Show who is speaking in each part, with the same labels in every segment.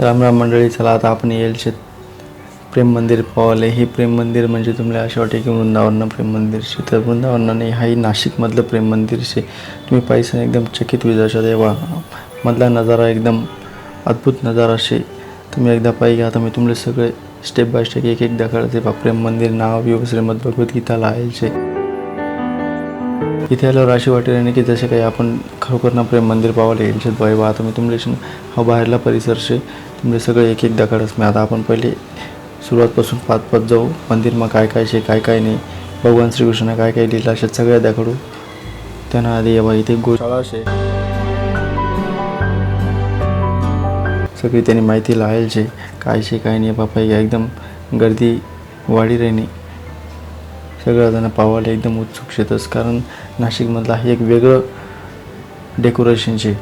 Speaker 1: राम राम मंडळी चला आता आपण येईल शेत प्रेम मंदिर पावले हे प्रेम मंदिर म्हणजे तुम्हाला असे वाटे की वृंदावन प्रेम मंदिर शे तर वृंदावन नाही हाही नाशिकमधलं प्रेम मंदिर शे तुम्ही पैसा एकदम चकित विजाशा देवा. मधला नजारा एकदम अद्भुत नजारा शे तुम्ही एकदा पाहिजे आता मी तुमले सगळे स्टेप बाय स्टेप एक एक दाखवते बा प्रेम मंदिर नाव योग श्रीमद भगवद्गीताला आहे शे इथे आल्यावर अशी वाटेल नाही की जसे काही आपण खरोखर ना प्रेम मंदिर पावायला येईल शेत बाई बा आता मी तुमले शे हा बाहेरला परिसर शे तुमले सगळे एक एक दाखवच मी आता आपण पहिले सुरुवातपासून पाच पाच जाऊ मंदिरमा काय काय शे काय काय नाही भगवान श्रीकृष्ण काय काय लिहिलं अशा सगळ्या दाखवू त्यांना आधी बा इथे गोशाळा शे. सगळी त्यांनी माहिती लावेल शे काय शे काय नाही बापा एकदम गर्दी वाढी राहिली. सगळं पावायला एकदम उत्सुक शेतच कारण नाशिकमधला हे एक वेगळं डेकोरेशनचे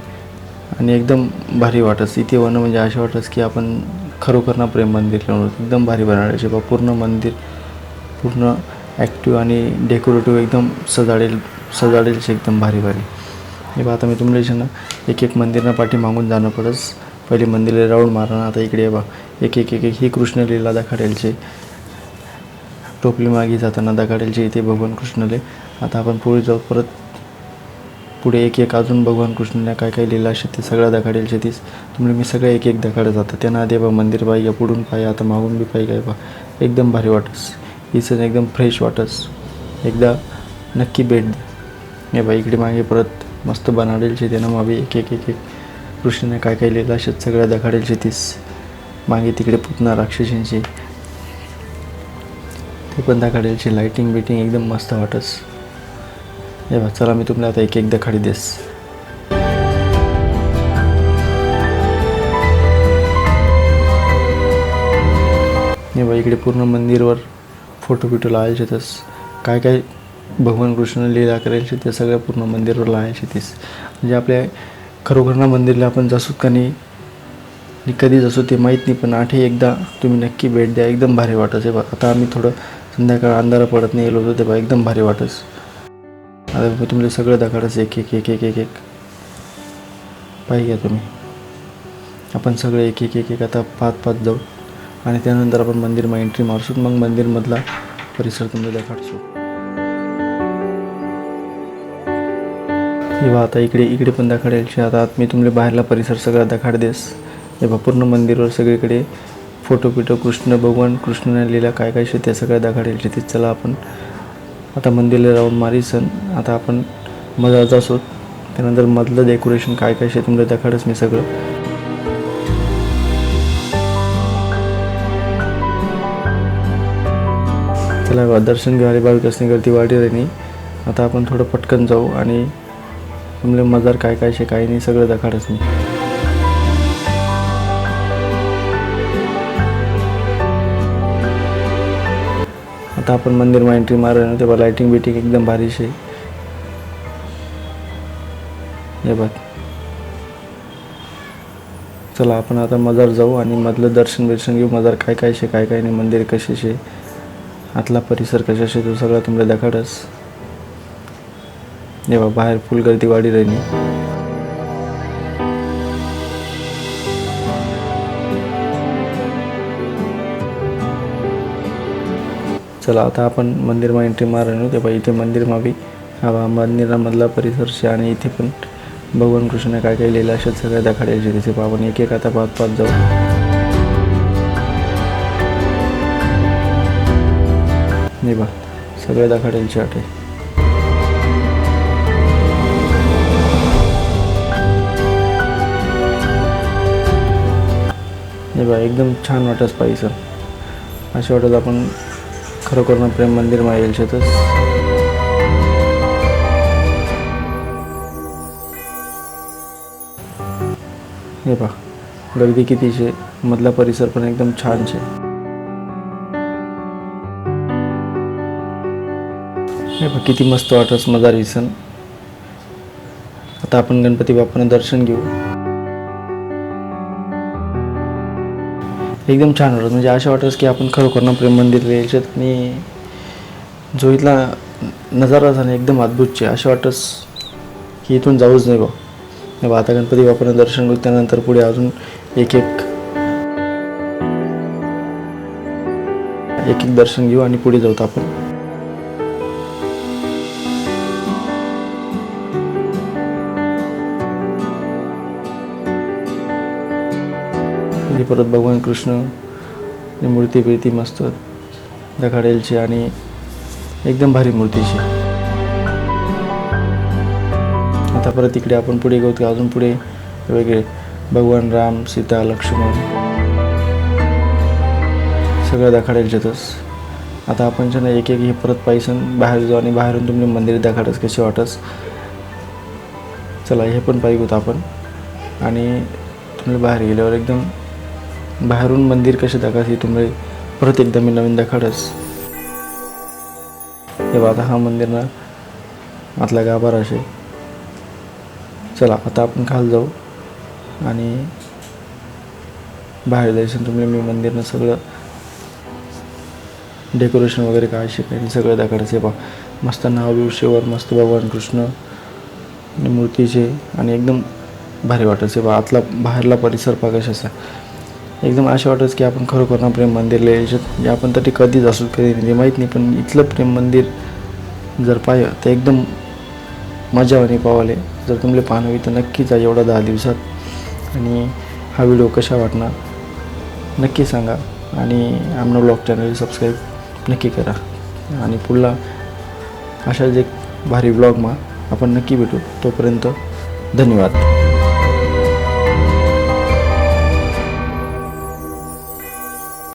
Speaker 1: आणि एकदम भारी वाटस. इथे वनं म्हणजे असे वाटस की आपण खरोखर ना प्रेम मंदिर लावून एकदम भारी बनाडायचे बा. पूर्ण मंदिर पूर्ण ॲक्टिव्ह आणि डेकोरेटिव्ह एकदम सजाडेल सजाडेलचे एकदम भारी भारी. हे बा आता मी तुमच्या ना एक एक मंदिरना पाठी मागून जाणं पडस. पहिले मंदिरला राऊंड मारणं आता इकडे बा. एक एक एक एक ही कृष्ण लीला टोपली मागे जाताना दगाडेलचे इथे भगवान कृष्णले. आता आपण पुढे जाऊ परत पुढे एक एक अजून भगवान कृष्णाने काय काय लिहिलं असे ते सगळं दखाडेल शेतीस तुम्ही मी सगळं एक एक दखाडं जातं त्यांना आधी बा मंदिर पाहिजे पुढून पाहिजे आता मागून बी पाहिजे बा. एकदम भारी वाटस. इथं एकदम फ्रेश वाटस. एकदा नक्की भेट द्या. हे बा इकडे मागे परत मस्त बनाडेल शेती ना मग एक एक एक एक कृष्णाने काय काय लिहिलं असे सगळ्या दखाडेल शेतीस मागे तिकडे पुतना राक्षसींची. ते पण दाखवायचे लाईटिंग बिटिंग एकदम मस्त वाटस हे बा चला मी तुम्हाला आता एक एकदा खाडी देस. हे बा इकडे पूर्ण मंदिरवर फोटो बिटो लावायचे तस काय काय भगवान कृष्ण लीला करायचे ते सगळ्या पूर्ण मंदिरवर लावायचे तीस म्हणजे आपल्या खरोखर मंदिरला आपण जसो का नाही कधी जसो ते माहीत नाही पण आठही एकदा तुम्ही नक्की भेट द्या एकदम भारी वाटस आहे बा आता आम्ही थोडं संध्याकाळ अंधारा पडत नाही गेलो होतो तेव्हा एकदम भारी वाटस आता मी तुम्हाला सगळं दाखवतच एक एक एक एक एक एक. पाहिजे तुम्ही. आपण सगळे एक एक एक एक आता पाच पाच जाऊ. आणि त्यानंतर आपण मंदिरमा एंट्री मारसूत मग मंदिरमधला परिसर तुम्हाला दाखवतो किंवा आता इकडे इकडे पण दाखवायचे आता मी तुम्हाला बाहेरला परिसर सगळा दाखाड देस. हे पूर्ण मंदिरवर सगळीकडे फोटो पिटो कृष्ण भगवान कृष्णाने लिहिला काय काय शे ते सगळं दाखवायचे ते चला आपण. आता मंदिरला राहून मारी सण. आता आपण मजाच असोत त्यानंतर मधलं डेकोरेशन काय काय शे तुम्हाला म्हणजे दाखवडच मी सगळं. चला दर्शन घ्या घेणारी भाविक गर्दी वाढी राहिली आता आपण थोडं पटकन जाऊ आणि तुम्हाला मजार काय काय शे काय नाही सगळं दाखवडच मी. आता आपण मंदिरमा एंट्री मारलं तेव्हा लाईटिंग बिटिंग एकदम भारीश आहे हे बघ. चला आपण आता मजार जाऊ आणि मधलं दर्शन बिर्शन घेऊ. मजार काय काय शे काय काय नाही मंदिर कसे शे आतला परिसर कशा शे तो सगळा तुम्हाला दाखवतच हे बा बाहेर फुल गर्दी वाढी राहिली. चला आता आपण मंदिरमा एंट्री मारलो तेव्हा इथे मंदिरमा बी हा मंदिरामधला परिसर शे आणि इथे पण भगवान कृष्ण काय काय लिहिलं असेल सगळ्या दाखवायचे तिथे पाहून आपण एक एक आता पाच पाच जाऊ. नाही बा सगळ्या दाखवायचे आहे. नाही बा एकदम छान वाटत पाहिजे सर. असे वाटत आपण खरोखर ना प्रेम मंदिरमा येईल शेतच हे पहा गर्दी किती शे मधला परिसर पण एकदम छान शे. हे पहा किती मस्त वाटस मजा रिसन आता आपण गणपती बाप्पानं दर्शन घेऊ. एकदम छान वाटत म्हणजे असे वाटत की आपण खरोखर ना प्रेम मंदिर याच्यात आणि जो इथला नजारा झाला एकदम अद्भुत आहे. असे वाटस की इथून जाऊच नाही बा. आता गणपती बापाने दर्शन घेऊ त्यानंतर पुढे अजून एक एक एक एक दर्शन घेऊ आणि पुढे जाऊत आपण. म्हणजे परत भगवान कृष्ण मूर्ती बिर्ती मस्त दखाडेलची आणि एकदम भारी मूर्तीची आता परत इकडे आपण पुढे गेलो अजून पुढे वेगळे भगवान राम सीता लक्ष्मण सगळं दाखवायला आता आपण जे ना एक एक हे परत पायसन बाहेर जाऊ आणि बाहेरून तुम्ही मंदिर दाखाडस कसे वाटस चला हे पण पाहिजे होतं आपण. आणि तुम्ही बाहेर गेल्यावर एकदम बाहेरून मंदिर कसे दाखवत हे तुम्ही परत एकदा मी नवीन दाखवतच हे बघा आता हा मंदिर ना आतला गाभार असे चला आता आपण खाल जाऊ आणि बाहेर जायचं तुम्ही मी मंदिरनं सगळं डेकोरेशन वगैरे काय शिकायचं सगळं दाखवायचं आहे बा मस्त नाव विषयवर शेवर मस्त भगवान कृष्ण आणि मूर्तीचे आणि एकदम भारी वाटायचं बा आतला बाहेरला परिसर पहा असा एकदम असं वाटत की आपण खरोखर ना प्रेम मंदिरला यायच्यात म्हणजे आपण तरी कधीच असू कधी नाही म्हणजे ते माहीत नाही पण इथलं प्रेम मंदिर जर पाहिलं तर एकदम मजा आणि पावाले. जर तुम्हाला पाहणं होईल तर नक्कीच आहे एवढा दहा दिवसात. आणि हा व्हिडिओ कशा वाटणार नक्की सांगा. आणि आमनं ब्लॉग चॅनल सबस्क्राईब नक्की करा. आणि पुढला अशाच एक भारी ब्लॉगमा आपण नक्की भेटू. तोपर्यंत धन्यवाद.